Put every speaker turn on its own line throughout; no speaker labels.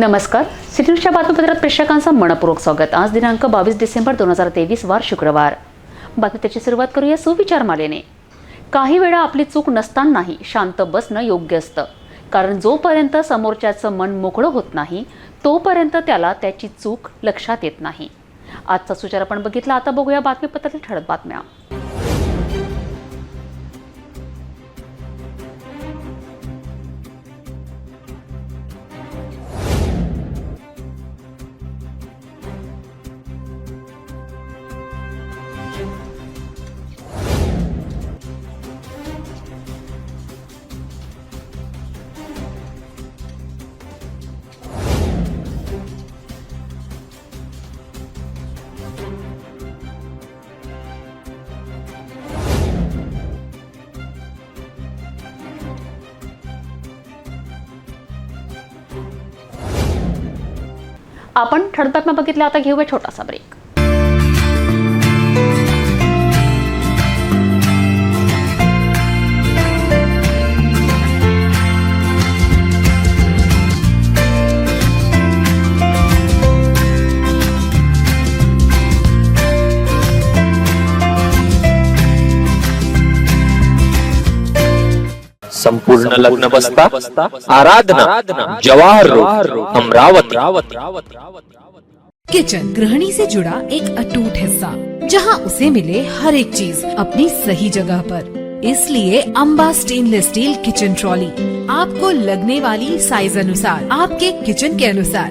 नमस्कार. सिटीच्या बातमीपत्रात प्रेक्षकांचं मनपूर्वक स्वागत. आज दिनांक बावीस डिसेंबर दोन हजार तेवीस वार शुक्रवार. बातमीची सुरुवात करूया सुविचार मालेने. काही वेळा आपली चूक नसतानाही शांत बसणं योग्य असतं. कारण जोपर्यंत समोरच्याचं मन मोकळं होत नाही तोपर्यंत त्याला त्याची चूक लक्षात येत नाही. आजचा सुचार आपण बघितला. आता बघूया बातमीपत्रातील ठळक बातम्या. आपण ठळक बातम्या बघितल्या आता घेऊया छोटासा ब्रेक
संपूर्ण लग्न बसता आराधना जवाहर रोड अमरावती।
किचन गृहिणी से जुड़ा एक अटूट हिस्सा जहाँ उसे मिले हर एक चीज़ अपनी सही जगह पर। इसलिए Amba stainless steel kitchen trolley आपको लगने वाली साइज़ अनुसार आपके किचन के अनुसार।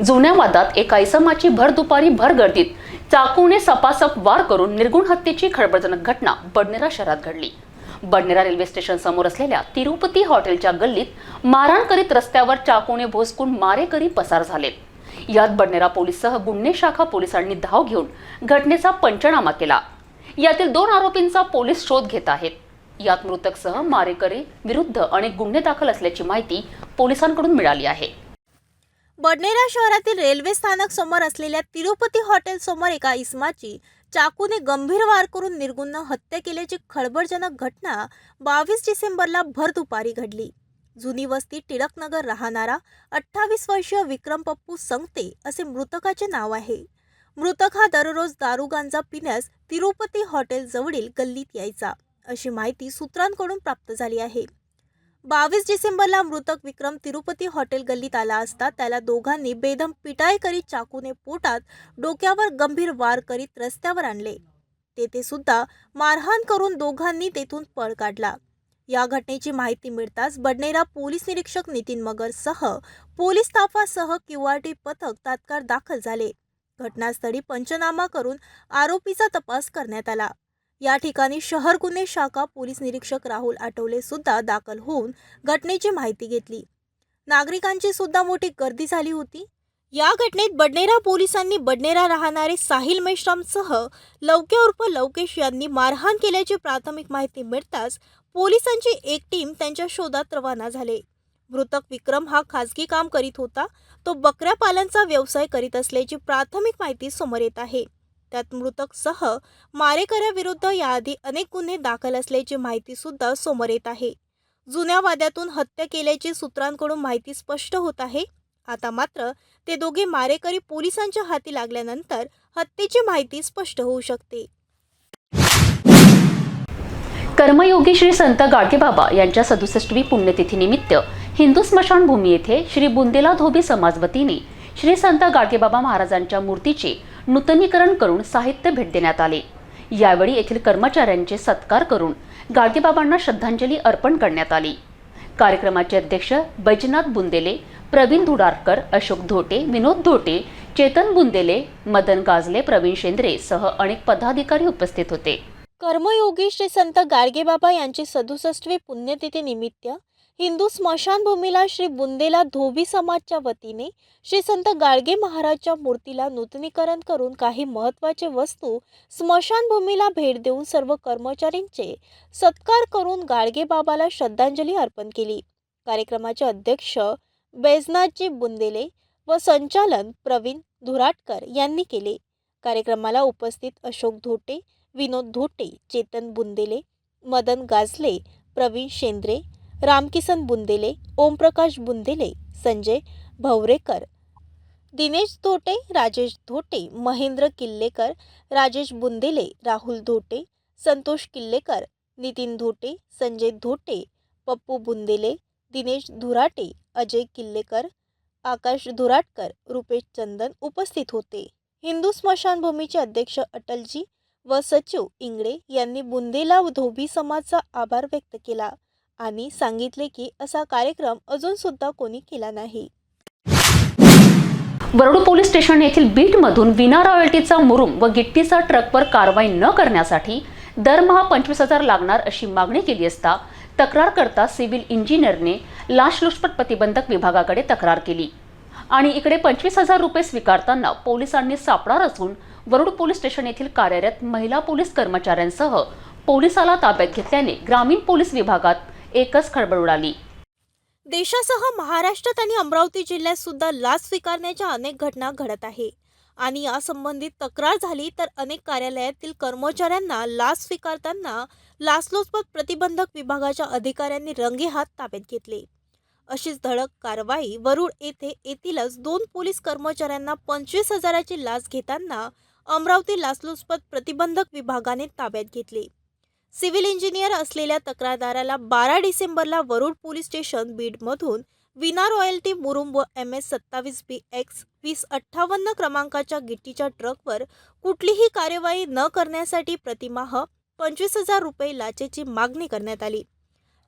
जुन्या वादात एका इसमाची भर दुपारी भर गर्दीत चाकूने सपासप वार करून निर्गुण हत्येची खळबळजनक घटना बडनेरा शहरात घडली. बडनेरा रेल्वे स्टेशन समोर असलेल्या तिरुपती हॉटेलच्या गल्लीत मारहाण करीत रस्त्यावर चाकूने भोसकून मारेकरी पसार झाले. यात बडनेरा पोलीससह गुन्हे शाखा पोलिसांनी धाव घेऊन घटनेचा पंचनामा केला. यातील दोन आरोपींचा पोलीस शोध घेत आहेत. यात मृतकसह मारेकरी विरुद्ध अनेक गुन्हे दाखल असल्याची माहिती पोलिसांकडून मिळाली आहे.
बडनेरा शहरातील रेल्वे स्थानक समोर असलेल्या तिरुपती हॉटेल समोर एका इसमाची चाकूने गंभीर वार करून निर्गुण हत्या केल्याची खळबळजनक घटना बावीस डिसेंबरला भर दुपारी घडली. जुनी वस्ती टिळकनगर राहणारा अठ्ठावीस वर्षीय विक्रम पप्पू संगते असे मृतकाचे नाव आहे. मृतक हा दररोज दारुगांजा पिण्यास तिरुपती हॉटेल जवळील गल्लीत यायचा. अशी माहिती सूत्रांकडून प्राप्त झाली आहे. बावीस डिसेंबरला मृतक विक्रम तिरुपती हॉटेल गल्लीत आला असता त्याला दोघांनी बेदम पिटाई करीत चाकूने पोटात डोक्यावर गंभीर वार करीत रस्त्यावर आणले. तेथे सुद्धा मारहाण करून दोघांनी तेथून पळ काढला. या घटनेची माहिती मिळताच बडनेरा पोलीस निरीक्षक नितीन मगर सह पोलीस ताफासह क्यूआरटी पथक तात्काळ दाखल झाले. घटनास्थळी पंचनामा करून आरोपीचा तपास करण्यात आला. या ठिकाणी शहर गुन्हे शाखा पोलीस निरीक्षक राहुल आठवले सुद्धा दाखल होऊन घटनेची माहिती घेतली. नागरिकांची सुद्धा मोठी गर्दी झाली होती. या घटनेत बडनेरा पोलिसांनी बडनेरा राहणारे साहिल मेश्रामसह लवके उर्फ लवकेश यांनी मारहाण केल्याची प्राथमिक माहिती मिळताच पोलिसांची एक टीम त्यांच्या शोधात रवाना झाले. मृतक विक्रम हा खाजगी काम करीत होता. तो बकऱ्या पालनचा व्यवसाय करीत असल्याची प्राथमिक माहिती समोर येत आहे. त्यात मृतक सह मारेकऱ्याविरुद्ध याआधी अनेक गुन्हे दाखल असल्याची माहिती सुद्धा समोर येत आहे. जुन्या वाद्यातून हत्या केल्याची सूत्रांकडून माहिती स्पष्ट होत आहे. आता मात्र ते दोघे मारेकरी पोलिसांच्या हाती लागल्यानंतर हत्येची माहिती स्पष्ट होऊ शकते.
कर्मयोगी श्री संत गाडगेबाबा यांच्या सदुसष्टवी पुण्यतिथीनिमित्त हिंदू स्मशानभूमी येथे श्री बुंदेला धोबी समाज वतीने श्री संत गाडगेबाबा महाराजांच्या मूर्तीचे नूतनीकरण करून साहित्य भेट देण्यात आले. यावेळी येथील कर्मचाऱ्यांचे सत्कार करून गाडगेबाबांना श्रद्धांजली अर्पण करण्यात आली. कार्यक्रमाचे अध्यक्ष बैजनाथ बुंदेले प्रवीण धुडारकर अशोक धोटे विनोद धोटे चेतन बुंदेले मदन गाजले प्रवीण शेंद्रे सह अनेक पदाधिकारी उपस्थित होते.
कर्मयोगी श्री संत गाडगेबाबा यांची सदुसष्टवी पुण्यतिथी निमित्त हिंदू स्मशानभूमीला श्री बुंदेला धोबी समाजच्या वतीने श्री संत गाडगे महाराजच्या मूर्तीला नूतनीकरण करून काही महत्त्वाचे वस्तू स्मशानभूमीला भेट देऊन सर्व कर्मचाऱ्यांचे सत्कार करून गाडगे बाबाला श्रद्धांजली अर्पण केली. कार्यक्रमाचे अध्यक्ष बैजनाथजी बुंदेले व संचालन प्रवीण धुराटकर यांनी केले. कार्यक्रमाला उपस्थित अशोक धोटे विनोद धोटे चेतन बुंदेले मदन गाजले प्रवीण शेंद्रे रामकिसन बुंदेले ओमप्रकाश बुंदेले संजय भवरेकर दिनेश धोटे राजेश धोटे महेंद्र किल्लेकर राजेश बुंदेले राहुल धोटे संतोष किल्लेकर नितीन धोटे संजय धोटे पप्पू बुंदेले दिनेश धुराटे अजय किल्लेकर आकाश धुराटकर रुपेश चंदन उपस्थित होते. हिंदू स्मशानभूमीचे अध्यक्ष अटलजी व सचिव इंगळे यांनी बुंदेला धोबी समाजचा आभार व्यक्त केला. आणि सांगितले की असा कार्यक्रम अजून सुद्धा कोणी केला नाही.
वरळू पोलीस स्टेशन येथील बीटमधून विना रॉयल्टीचा मुरुम व गिट्टीचा ट्रकवर कारवाई न करण्यासाठी दरमहा पंचवीस हजार लागणार अशी मागणी केली असता तक्रारकर्ता सिव्हिल इंजिनियरने लाचलुचपत प्रतिबंधक विभागाकडे तक्रार केली. आणि इकडे पंचवीस हजार रुपये स्वीकारताना पोलिसांनी सापळा रचून वरुड पोलीस स्टेशन येथील कार्यरत महिला पोलीस कर्मचाऱ्यांसह पोलिसाला ताब्यात घेतल्याने ग्रामीण पोलीस विभागात एकच खळबळ उडाली.
देशासह महाराष्ट्रात आणि अमरावती जिल्ह्यात सुद्धा लाच स्वीकारण्याच्या अनेक घटना घडत आहे. आणि यासंबंधित तक्रार झाली तर अनेक कार्यालयातील कर्मचाऱ्यांना लाच स्वीकारताना लाचलुचपत प्रतिबंधक विभागाच्या अधिकाऱ्यांनी रंगेहात ताब्यात घेतले. अशीच धडक कारवाई वरुड येथे येथीलच दोन पोलीस कर्मचाऱ्यांना पंचवीस हजाराची लाच घेताना अमरावती लाचलुचपत प्रतिबंधक विभागाने ताब्यात घेतले. सिव्हिल इंजिनियर असलेल्या तक्रारदाराला बारा डिसेंबरला वरुड पोलीस स्टेशन बीडमधून विना रॉयल्टी मुरुम व एम एस सत्तावीस बी एक्स वीस अठ्ठावन्न क्रमांकाच्या गिट्टीच्या ट्रकवर कुठलीही कार्यवाही न करण्यासाठी प्रतिमाह पंचवीस हजार रुपये लाचेची मागणी करण्यात आली.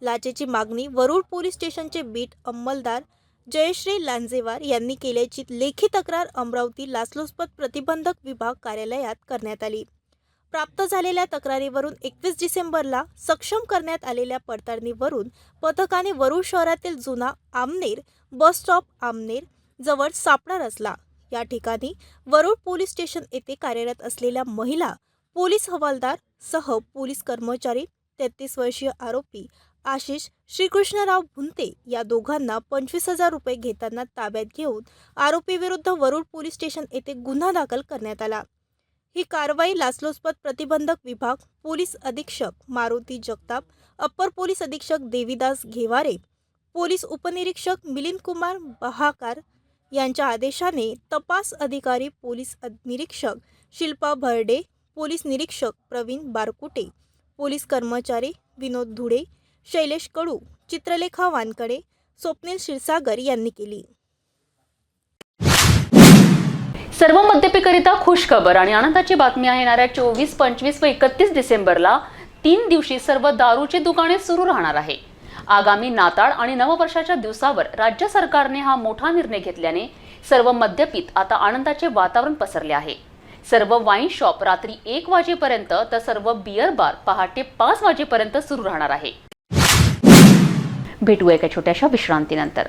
लाचेची मागणी वरुड पोलीस स्टेशनचे बीट अंमलदार जयश्री लांजेवार यांनी केल्याची लेखी तक्रार अमरावती लाचलुचपत प्रतिबंधक विभाग कार्यालयात करण्यात आली. प्राप्त झालेल्या तक्रारीवरून एकवीस डिसेंबरला सक्षम करण्यात आलेल्या पडताळणीवरून पथकाने वरुड शहरातील जुना आमनेर बस स्टॉप आमनेर जवळ सापळा रचला. या ठिकाणी वरुड पोलीस स्टेशन येथे कार्यरत असलेल्या महिला पोलीस हवालदार सह पोलीस कर्मचारी तेहतीस वर्षीय आरोपी आशिष श्रीकृष्णराव भुंते या दोघांना पंचवीस हजार रुपये घेताना ताब्यात घेऊन आरोपीविरुद्ध वरुड पोलीस स्टेशन येथे गुन्हा दाखल करण्यात आला. ही कारवाई लाचलुचपत प्रतिबंधक विभाग पोलीस अधीक्षक मारुती जगताप अप्पर पोलीस अधीक्षक देवीदास घेवारे पोलीस उपनिरीक्षक मिलिंद कुमार बहाकार यांच्या आदेशाने तपास अधिकारी पोलीस निरीक्षक शिल्पा भरडे पोलीस निरीक्षक प्रवीण बारकुटे पोलीस कर्मचारी विनोद धुडे शैलेश कडू चित्रलेखा वानकडे स्वप्नील क्षीरसागर यांनी केली.
सर्व मद्यपीकरिता खुशखबर. आणि आनंदाची बातमी आहे येणाऱ्या चोवीस पंचवीस व एकतीस डिसेंबरला तीन दिवशी सर्व दारूची दुकाने सुरू राहणार आहे. आगामी नाताळ आणि नववर्षाच्या दिवसावर राज्य सरकारने हा मोठा निर्णय घेतल्याने सर्व मद्यपीत आता आनंदाचे वातावरण पसरले आहे. सर्व वाईन शॉप रात्री एक वाजेपर्यंत तर सर्व बियर बार पहाटे पाच वाजेपर्यंत सुरू राहणार आहे. भेटू एका छोट्याशा विश्रांतीनंतर.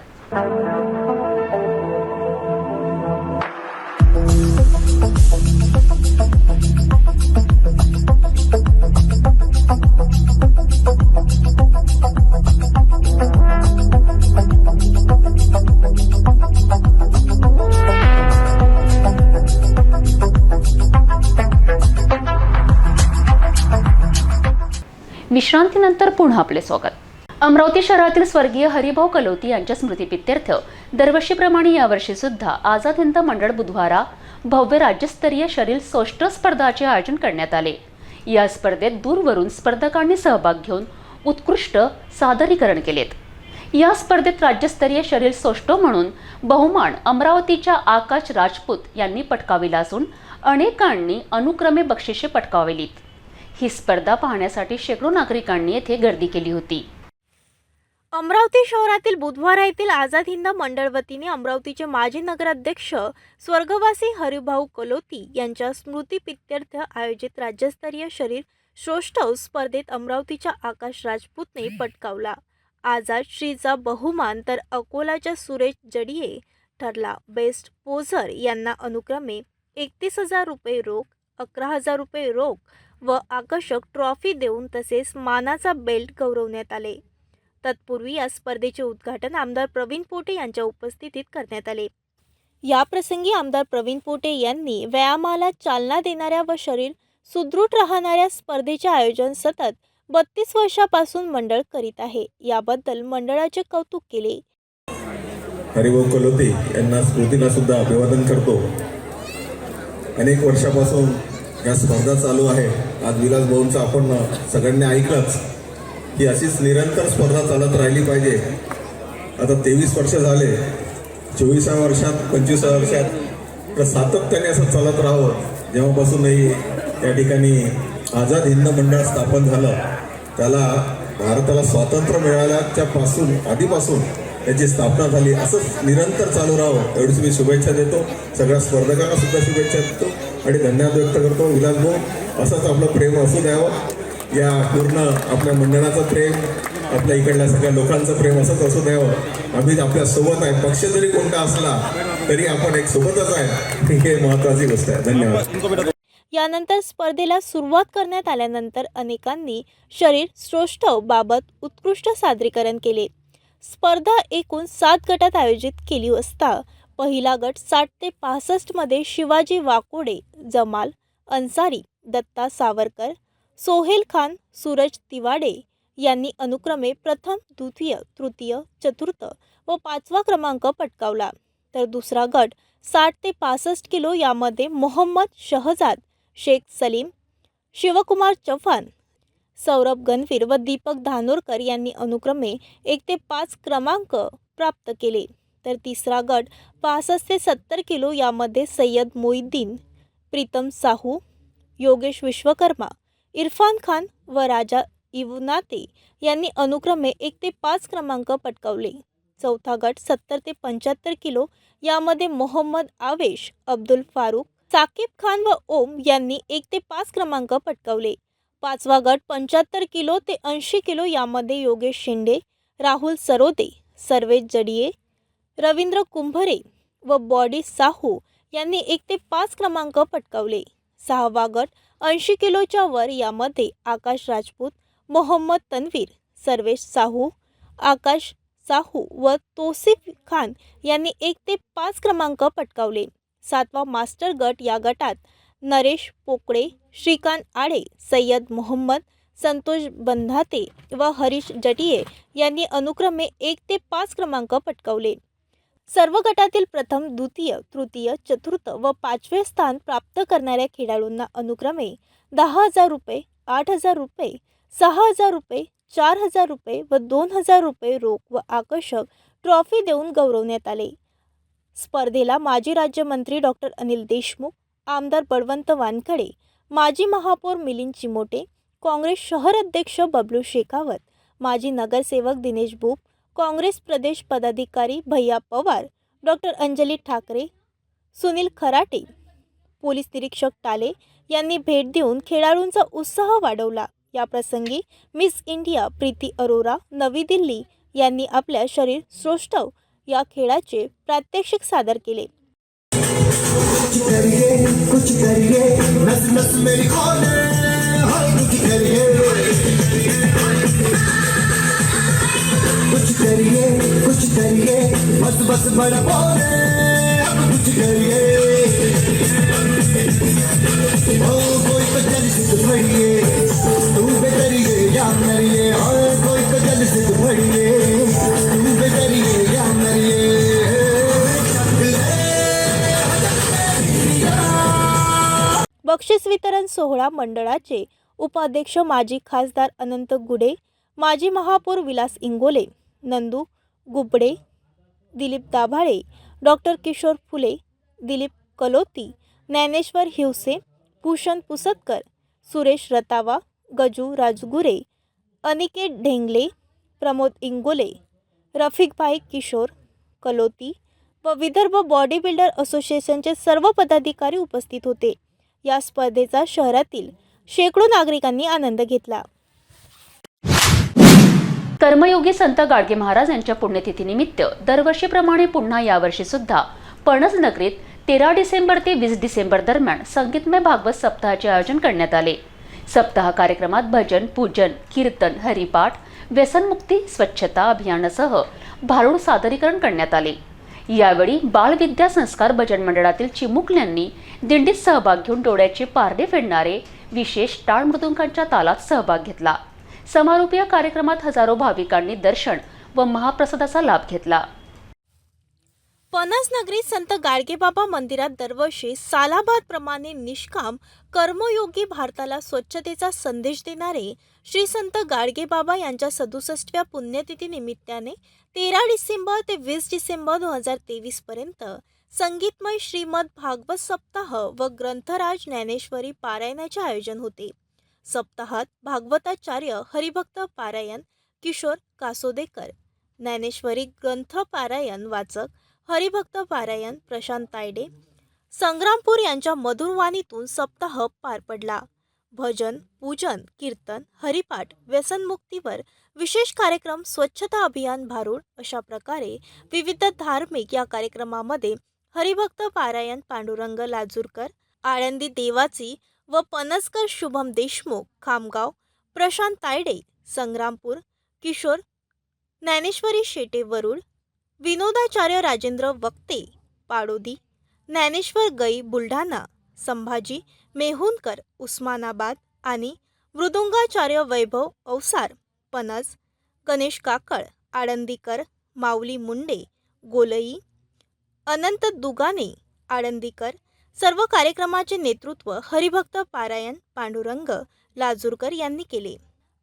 विश्रांतीनंतर पुन्हा आपले स्वागत. अमरावती शहरातील स्वर्गीय हरिभाऊ कलोती यांच्या स्मृतीपित्यर्थ दरवर्षीप्रमाणे यावर्षी सुद्धा आझाद हिंद मंडळ बुधवारा भव्य राज्यस्तरीय शरीर सोष्ट स्पर्धाचे आयोजन करण्यात आले. या स्पर्धेत दूरवरून स्पर्धकांनी सहभाग घेऊन उत्कृष्ट सादरीकरण केलेत. या स्पर्धेत राज्यस्तरीय शरीर सोष्टो म्हणून बहुमान अमरावतीच्या आकाश राजपूत यांनी पटकाविला असून अनेकांनी अनुक्रमे बक्षिसे पटकावलीत. ही स्पर्धा पाहण्यासाठी शेकडो नागरिकांनी येथे गर्दी केली होती.
अमरावती शहरातील बुधवारा येथील आझाद हिंद मंडळ वतीने अमरावतीचे माजी नगराध्यक्ष स्वर्गवासी हरिभाऊ कलोती यांच्या स्मृतीपित्यर्थ आयोजित राज्यस्तरीय शरीर श्रोष्ठव स्पर्धेत अमरावतीच्या आकाश राजपूतने पटकावला. आझाद श्रीचा बहुमान तर अकोलाच्या सुरेश जडिये ठरला. बेस्ट पोझर यांना अनुक्रमे एकतीस हजार रुपये रोख अकरा हजार रुपये रोख व आकर्षक ट्रॉफी देऊन तसेच मानाचा बेल्ट गौरवण्यात आले. तत्पूर्वी या स्पर्धेचे उद्घाटन आमदार प्रवीण पोटे यांच्या उपस्थितीत करण्यात आले. याप्रसंगी आमदार प्रवीण पोटे यांनी व्यायामाला चालना देणाऱ्या व शरीर सुदृढ राहणाऱ्या स्पर्धेचे आयोजन सतत बत्तीस वर्षापासून मंडळ करीत आहे. याबद्दल मंडळाचे कौतुक केले.
हरिभाऊ कलोते यांना स्मृतीला सुद्धा अभिवादन करतो. अनेक वर्षापासून या स्पर्धा चालू आहे. आज विलास भाऊंचं आपण सगळ्यांनी ऐकलंच की अशीच निरंतर स्पर्धा चालत राहिली पाहिजे. आता तेवीस वर्ष झाले. चोवीसाव्या वर्षात पंचवीसा वर्षात तर सातत्याने असं चालत राहावं. जेव्हापासूनही त्या ठिकाणी आझाद हिंद मंडळ स्थापन झालं त्याला भारताला स्वातंत्र्य मिळाल्याच्या पासून आधीपासून याची स्थापना झाली. असंच निरंतर चालू राहावं. एवढीच मी शुभेच्छा देतो. सगळ्या स्पर्धकांना सुद्धा शुभेच्छा देतो. आणि धन्यवाद व्यक्त करतो. विलास भाऊ असंच आपलं प्रेम असू द्यावं. या पूर्ण आपल्या मंडळाचं प्रेम आपल्या इकडल्या सगळ्या लोकांचं प्रेम असंच असू द्यावं. आम्ही आपल्यासोबत आहे. पक्ष जरी कोणता असला तरी आपण एक सोबतच आहे. ही महत्वाची गोष्ट आहे. धन्यवाद.
यानंतर स्पर्धेला सुरुवात करण्यात आल्यानंतर अनेकांनी शरीर श्रोष्ठव बाबत उत्कृष्ट सादरीकरण केले. स्पर्धा एकूण सात गटात आयोजित केली असता पहिला गट साठ ते पासष्टमध्ये शिवाजी वाकोडे जमाल अन्सारी दत्ता सावरकर सोहेल खान सूरज तिवाडे यांनी अनुक्रमे प्रथम द्वितीय तृतीय चतुर्थ व पाचवा क्रमांक पटकावला. तर दुसरा गट साठ ते पासष्ट किलो यामध्ये मोहम्मद शहजाद शेख सलीम शिवकुमार चव्हाण सौरभ गणवीर व दीपक धानोरकर यांनी अनुक्रमे एक ते पाच क्रमांक प्राप्त केले. तर तिसरा गट पासष्ट ते सत्तर किलो यामध्ये सय्यद मोईद्दीन प्रीतम साहू, योगेश विश्वकर्मा, इरफान खान व राजा इवनाते यांनी अनुक्रमे एक ते पाच क्रमांक पटकावले. चौथा गट सत्तर ते पंच्याहत्तर किलो यामध्ये मोहम्मद आवेश, अब्दुल फारूक साकिब खान व ओम यांनी एक ते पाच क्रमांक पटकावले. पाचवा गट पंच्याहत्तर किलो ते ऐंशी किलो यामध्ये योगेश शिंदे, राहुल सरोदे सर्वेश जडिये रवींद्र कुंभरे व बॉडी साहू यांनी एक ते पाच क्रमांक पटकावले. सहावा गट ऐंशी किलोच्या वर यामध्ये आकाश राजपूत मोहम्मद तन्वीर सर्वेश साहू आकाश साहू व तोसिफ खान यांनी एक ते पाच क्रमांक पटकावले. सातवा मास्टर गट या गटात नरेश पोकळे श्रीकांत आडे सय्यद मोहम्मद संतोष बंधाते व हरीश जटिये यांनी अनुक्रमे एक ते पाच क्रमांक पटकावले. सर्व गटातील प्रथम द्वितीय तृतीय चतुर्थ व पाचवे स्थान प्राप्त करणाऱ्या खेळाडूंना अनुक्रमे दहा हजार रुपये आठ हजार रुपये सहा हजार रुपये चार हजार रुपये व दोन हजार रुपये रोख व आकर्षक ट्रॉफी देऊन गौरवण्यात आले. स्पर्धेला माजी राज्यमंत्री डॉक्टर अनिल देशमुख आमदार बळवंत वानखडे माजी महापौर मिलिंद चिमोटे काँग्रेस शहर अध्यक्ष बबलू शेखावत माजी नगरसेवक दिनेश बुप काँग्रेस प्रदेश पदाधिकारी भैया पवार डॉक्टर अंजली ठाकरे सुनील खराटे पोलीस निरीक्षक टाले यांनी भेट देऊन खेळाडूंचा उत्साह वाढवला. याप्रसंगी मिस इंडिया प्रीती अरोरा नवी दिल्ली यांनी आपल्या शरीर सौष्ठव या खेळाचे प्रात्यक्षिक सादर केले.
करिए कुछ करिए नस नस मेरी खोले कुछ करिए। करिए कुछ करिए बस बस बड़ा बोले अब कुछ करिए। ओ कोई तो जल से भरिए तू बेतरिए या मरिए और कोई तो जल से भरिए तू बेतरिए या मरिए।
बक्षीस वितरण सोहळा मंडळाचे उपाध्यक्ष माजी खासदार अनंत गुडे माजी महापौर विलास इंगोले नंदू गुबडे दिलीप दाभाळे डॉक्टर किशोर फुले दिलीप कलोती ज्ञानेश्वर हिवसे भूषण पुसतकर सुरेश रतावा गजू राजगुरे अनिकेत ढेंगले प्रमोद इंगोले रफिकभाई किशोर कलोती व विदर्भ बॉडी बिल्डर असोसिएशनचे सर्व पदाधिकारी उपस्थित होते. या स्पर्धेचा शहरातील शेकडो नागरिकांनी आनंद घेतला.
कर्मयोगी संत गाडगे महाराज यांच्या पुण्यतिथीनिमित्त दरवर्षीप्रमाणे पुन्हा यावर्षी सुद्धा पणज नगरीत तेरा डिसेंबर ते वीस डिसेंबर दरम्यान संगीतमय भागवत सप्ताहाचे आयोजन करण्यात आले. सप्ताह कार्यक्रमात भजन पूजन कीर्तन हरिपाठ व्यसनमुक्ती स्वच्छता अभियानासह भारूड सादरीकरण करण्यात आले. यावेळी बालविद्या संस्कार भजन मंडळातील चिमुकल्यांनी दिंडीत सहभाग घेऊन डोळ्याचे पारडे फेडणारे विशेष टाळ मृदुंकांच्या तालात सहभाग घेतला. समारोपीय कार्यक्रमात हजारो भाविकांनी दर्शन व महाप्रसादाचा लाभ घेतला.
पणस नगरीत संत गाडगेबाबा मंदिरात दरवर्षी सालाबाद प्रमाणे निष्काम कर्मयोगी भारताला स्वच्छतेचा संदेश देणारे श्री संत गाडगेबाबा यांच्या सदुसष्टव्या पुण्यतिथी निमित्ताने तेरा डिसेंबर ते वीस डिसेंबर दोन हजार तेवीस पर्यंत संगीतमय श्रीमद भागवत सप्ताह व ग्रंथराज ज्ञानेश्वरी पारायणाचे आयोजन होते. सप्ताहात भागवताचार्य हरिभक्त पारायण किशोर कासोदेकर. ज्ञानेश्वरी ग्रंथ पारायण वाचक हरिभक्त पारायण प्रशांत तायडे. संग्रामपूर यांच्या मधुरवाणीतून सप्ताह पार पडला. भजन पूजन कीर्तन हरिपाठ व्यसनमुक्तीवर विशेष कार्यक्रम स्वच्छता अभियान भारूड अशा प्रकारे विविध धार्मिक या कार्यक्रमामध्ये हरिभक्त पारायण पांडुरंग लाजूरकर आळंदी देवाची व पनसकर शुभम देशमुख खामगाव प्रशांत तायडे संग्रामपूर किशोर ज्ञानेश्वरी शेटे वरुड विनोदाचार्य राजेंद्र वक्ते पाडोदी ज्ञानेश्वर गई बुलढाणा संभाजी मेहुनकर उस्मानाबाद आणि मृदुंगाचार्य वैभव औसार पनस गणेश काकळ आळंदीकर माऊली मुंडे गोलई अनंत दुगाने आळंदीकर सर्व कार्यक्रमाचे नेतृत्व हरिभक्त पारायण पांडुरंग लाजूरकर यांनी केले.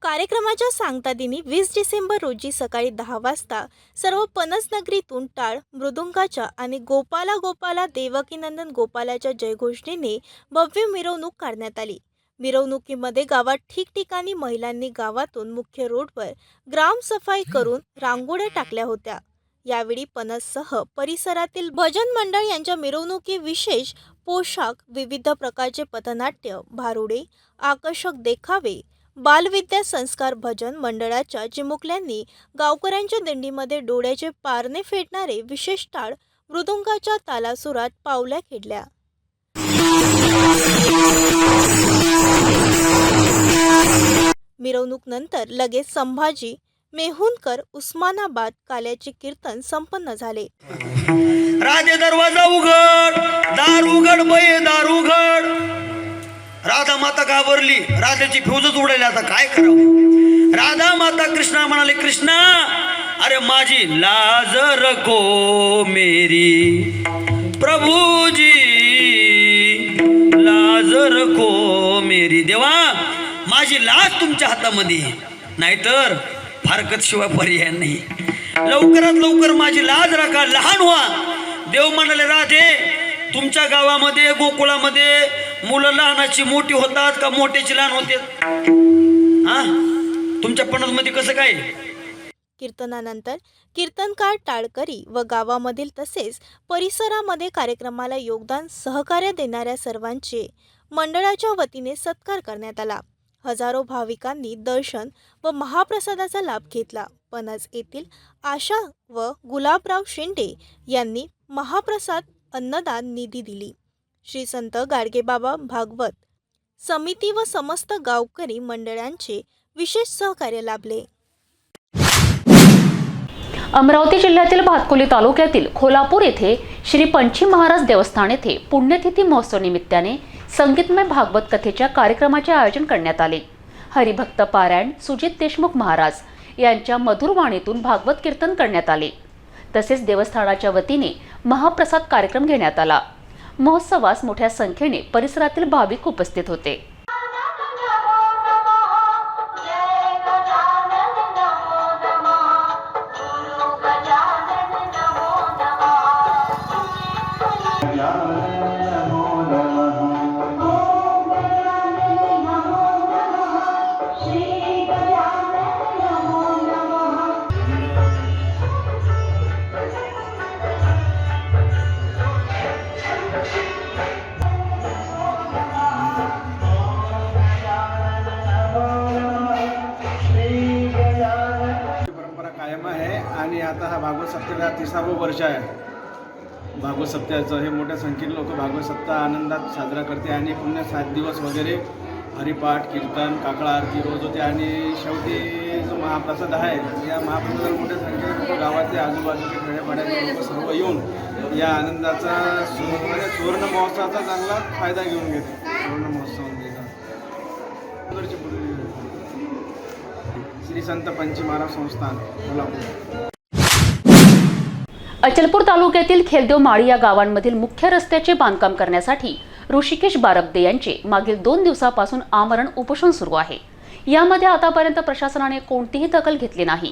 कार्यक्रमाच्या सांगता दिनी वीस डिसेंबर रोजी सकाळी दहा वाजता सर्व पनसनगरीतून टाळ मृदुंगाच्या आणि गोपाला गोपाला देवकीनंदन गोपालाच्या जयघोषणेने भव्य मिरवणूक काढण्यात आली. मिरवणुकीमध्ये गावात ठिकठिकाणी महिलांनी गावातून मुख्य रोडवर ग्रामसफाई करून रांगोळ्या टाकल्या होत्या. यावेळी पनससह परिसरातील भजन मंडळ यांच्या मिरवणुकी विशेष पोशाख विविध प्रकारचे पथनाट्य भारुडे आकर्षक देखावे बालविद्या संस्कार भजन मंडळाच्या चिमुकल्यांनी गावकऱ्यांच्या दिंडीमध्ये डोळ्याचे पारणे फेडणारे विशेष टाळ मृदुंगाच्या तालासुरात पावल्या खेळल्या मिरवणूक नंतर लगेच संभाजी मेहुनकर उस्मानाबाद काल्याचे कीर्तन संपन्न झाले.
राधे दरवाजा उघड दार उघड बये दार उघड. राधा माता घाबरली राधाची फ्यूजच उडाली आता काय करावं? राधा माता कृष्णा म्हणाले कृष्णा अरे माझी लाज रको मेरी. प्रभूजी लाज रको मेरी. देवा माझी लाज तुमच्या हातामध्ये नाहीतर फारकत शिवाय पर्याय नाही. लवकरात लवकर माझी लाज राखा लहान व्हा. देव म्हणाले राधे तुमच्या गावामध्ये गोकुळामध्ये मुलं लहानाची मोठी होतात का मोठ्याची लहान होते? हा? तुमच्या पणसमध्ये कसं काय?
कीर्तनानंतर कीर्तनकार टाळकरी व गावामधील तसेच परिसरामध्ये कार्यक्रमाला योगदान सहकार्य देणाऱ्या सर्वांचे मंडळाच्या वतीने सत्कार करण्यात आला. हजारो भाविकांनी दर्शन व महाप्रसादाचा लाभ घेतला. पणज येथील आशा व गुलाबराव शेंडे यांनी महाप्रसाद अन्नदान निधी दिली. श्री संत गाडगेबाबा भागवत समिती व समस्त गावकरी मंडळांचे विशेष सहकार्य लाभले.
अमरावती जिल्ह्यातील भातकुली तालुक्यातील खोलापूर येथे श्री पंची महाराज देवस्थान येथे पुण्यतिथी महोत्सव निमित्ताने संगीतमय भागवत कथेच्या कार्यक्रमाचे आयोजन करण्यात आले. हरिभक्त पारायण सुजित देशमुख महाराज यांच्या मधुरवाणीतून भागवत कीर्तन करण्यात आले. तसेच देवस्थानाच्या वतीने महाप्रसाद कार्यक्रम घेण्यात आला. महोत्सवास मोठ्या संख्येने परिसरातील भाविक उपस्थित होते.
Yeah. सप्ताह वर्ष आहे. भागवत सप्ताहाचं. हे मोठ्या संख्येने लोक भागवत सप्ताह आनंदात साजरा करते आणि पुन्हा सात दिवस वगैरे हरिपाठ कीर्तन काकळा आरती रोज होते. आणि शेवटी जो महाप्रसाद आहे या महाप्रसादाला मोठ्या संख्येने लोक गावातले आजूबाजूचे खेड्यापाड्याचे लोक सर्व येऊन या आनंदाचा म्हणजे सुवर्ण महोत्सवाचा चांगला फायदा घेऊन घेते सुवर्ण महोत्सव म्हणजे अगोदरचे श्री संत पंची महाराज संस्थान कोल्हापूर.
अचलपूर तालुक्यातील खेलदेव माळी या गावांमधील मुख्य रस्त्याचे बांधकाम करण्यासाठी ऋषिकेश बारबदे यांचे मागील दोन दिवसापासून आमरण उपोषण सुरू आहे. यामध्ये आतापर्यंत प्रशासनाने कोणतीही दखल घेतली नाही.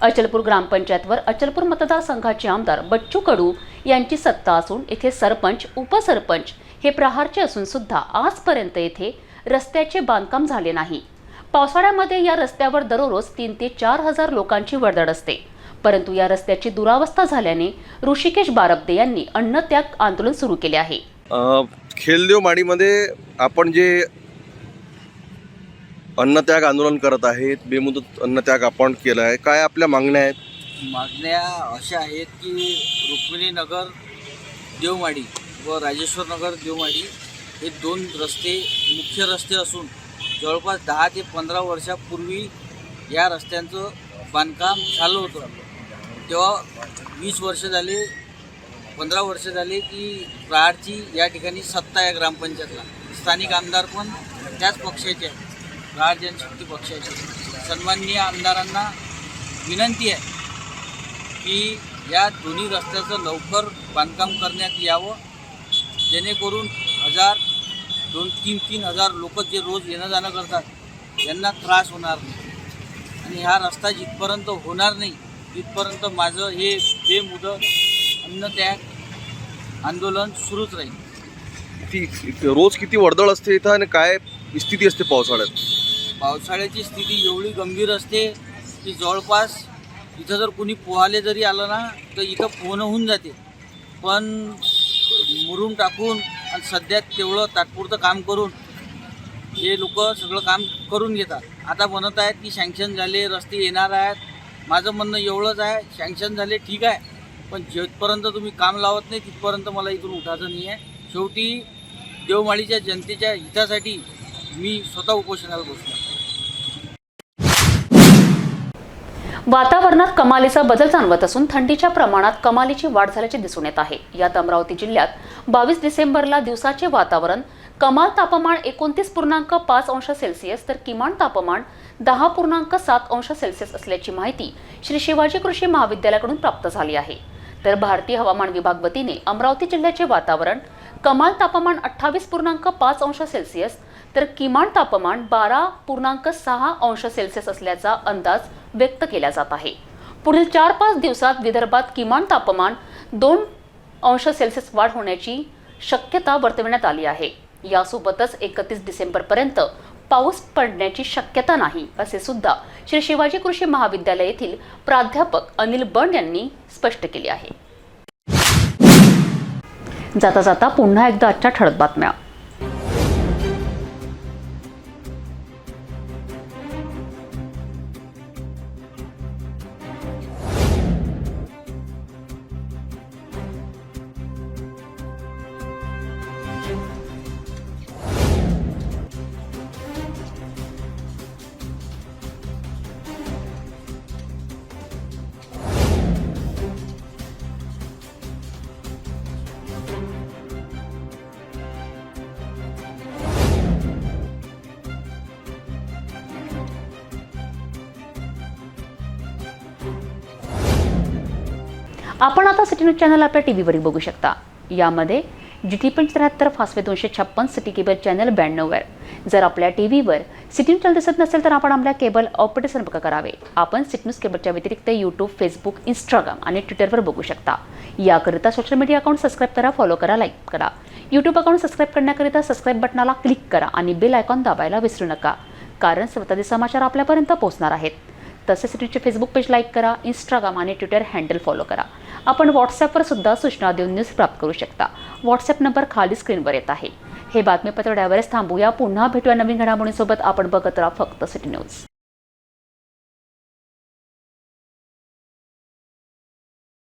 अचलपूर ग्रामपंचायतवर अचलपूर मतदारसंघाचे आमदार बच्चू कडू यांची सत्ता असून येथे सरपंच उपसरपंच हे प्रहारचे असून सुद्धा आजपर्यंत येथे रस्त्याचे बांधकाम झाले नाही. पावसाळ्यामध्ये या रस्त्यावर दररोज तीन ते चार हजार लोकांची वर्दळ असते. परंतु या रस्त्याची दुरावस्था झाल्याने ऋषिकेश बारबदे यांनी अन्नत्याग आंदोलन सुरू केले आहे.
खेलदेव माडीमध्ये आपण जे अन्नत्याग आंदोलन करत आहेत बेमुदत अन्नत्याग आपण केलं आहे काय आपल्या मागण्या आहेत?
मागण्या अशा आहेत की रुक्मिणी नगर देवमाडी व राजेश्वर नगर देवमाडी हे दोन रस्ते मुख्य रस्ते असून जवळपास दहा ते पंधरा वर्षापूर्वी या रस्त्यांचं बांधकाम झालं होतं. तेव्हा वीस वर्ष झाले पंधरा वर्ष झाले की प्रहारची या ठिकाणी सत्ता आहे ग्रामपंचायतला. स्थानिक आमदार पण त्याच पक्षाचे आहेत. प्रहार जनशक्ती पक्षाचे सन्माननीय आमदारांना विनंती आहे की या दोन्ही रस्त्याचं लवकर बांधकाम करण्यात यावं. जेणेकरून हजार दोन तीन तीन हजार लोक जे रोज येणं जाणं करतात यांना त्रास होणार नाही. आणि हा रस्ता जिथपर्यंत होणार नाही तिथपर्यंत माझं हे बेमुदत अन्नत्याग आंदोलन सुरूच राहील.
ती रोज किती वर्दळ असते इथं आणि काय स्थिती असते पावसाळ्यात?
पावसाळ्याची स्थिती एवढी गंभीर असते की जवळपास इथं जर कोणी पोहायला जरी आलं ना तर इथं पोहणं होऊन जाते. पण मुरुम टाकून आणि सध्या तेवढं तात्पुरतं काम करून हे लोक सगळं काम करून घेतात. आता म्हणत आहेत की सँक्शन झाले रस्ते येणार आहेत. माझं म्हणणं एवढंच आहे सँक्शन झाले ठीक आहे. पण जिथपर्यंत तुम्ही काम लावत नाही तिथपर्यंत मला इथून उठायचं नाही आहे शेवटी देवमाळीच्या जनतेच्या हितासाठी मी स्वतः उपोषणाला बसलो.
वातावरणात कमालीचा बदल जाणवत असून थंडीच्या प्रमाणात कमालीची वाढ झाल्याचे दिसून येत आहे. यात अमरावती जिल्ह्यात बावीस डिसेंबरला दिवसाचे वातावरण कमाल तापमान एकोणतीस पूर्णांक पाच अंश सेल्सिअस तर किमान तापमान दहा पूर्णांक सात अंश सेल्सिअस असल्याची माहिती श्री शिवाजी कृषी महाविद्यालयाकडून प्राप्त झाली आहे. तर भारतीय हवामान विभाग वतीने अमरावती जिल्ह्याचे वातावरण कमाल तापमान अठ्ठावीस पूर्णांक पाच अंश सेल्सिअस तर किमान तापमान बारा पूर्णांक सहा अंश सेल्सिअस असल्याचा अंदाज व्यक्त केला जात आहे. पुढील चार पाच दिवसात विदर्भात किमान तापमान दोन अंश सेल्सिअस वाढ होण्याची शक्यता वर्तविण्यात आली आहे. यासोबतच एकतीस डिसेंबरपर्यंत पाऊस पडण्याची शक्यता नाही असे सुद्धा श्री शिवाजी कृषी महाविद्यालय येथील प्राध्यापक अनिल बंड यांनी स्पष्ट केले आहे. जाता जाता पुन्हा एकदा आजच्या ठळक बातम्या. आपण आता सिटी न्यूज चॅनल आपल्या टी व्हीवरही बघू शकता. यामध्ये जी टी पण त्र्याहत्तर फासवे दोनशे छप्पन सिटी केबल चॅनल ब्याण्णववर. जर आपल्या टी व्हीवर सिटी न्यूज चॅनल दिसत नसेल तर आपण आपल्या केबल ऑपरेटर संपर्क करावे. आपण सिटी न्यूज केबलच्या व्यतिरिक्त यूट्यूब फेसबुक इंस्टाग्राम आणि ट्विटरवर बघू शकता. याकरिता सोशल मीडिया अकाउंट सबस्क्राईब करा फॉलो करा लाईक करा. यूट्यूब अकाउंट सबस्क्राईब करण्याकरिता सबस्क्राईब बटनाला क्लिक करा आणि बेल आयकॉन दाबायला विसरू नका. कारण स्वतःचे समाचार आपल्यापर्यंत पोहोचणार आहेत. तसेच सिटीचे फेसबुक पेज लाईक करा इंस्टाग्राम आणि ट्विटर हँडल फॉलो करा. आपण व्हॉट्सॲपवर सुद्धा सूचना देऊन न्यूज प्राप्त करू शकता. व्हॉट्सॲप नंबर खाली स्क्रीनवर येत आहे. हे बातमीपत्र डायवरच थांबूया. पुन्हा भेटूया नवीन घडामोडींसोबत. आपण बघत राहा फक्त सिटी न्यूज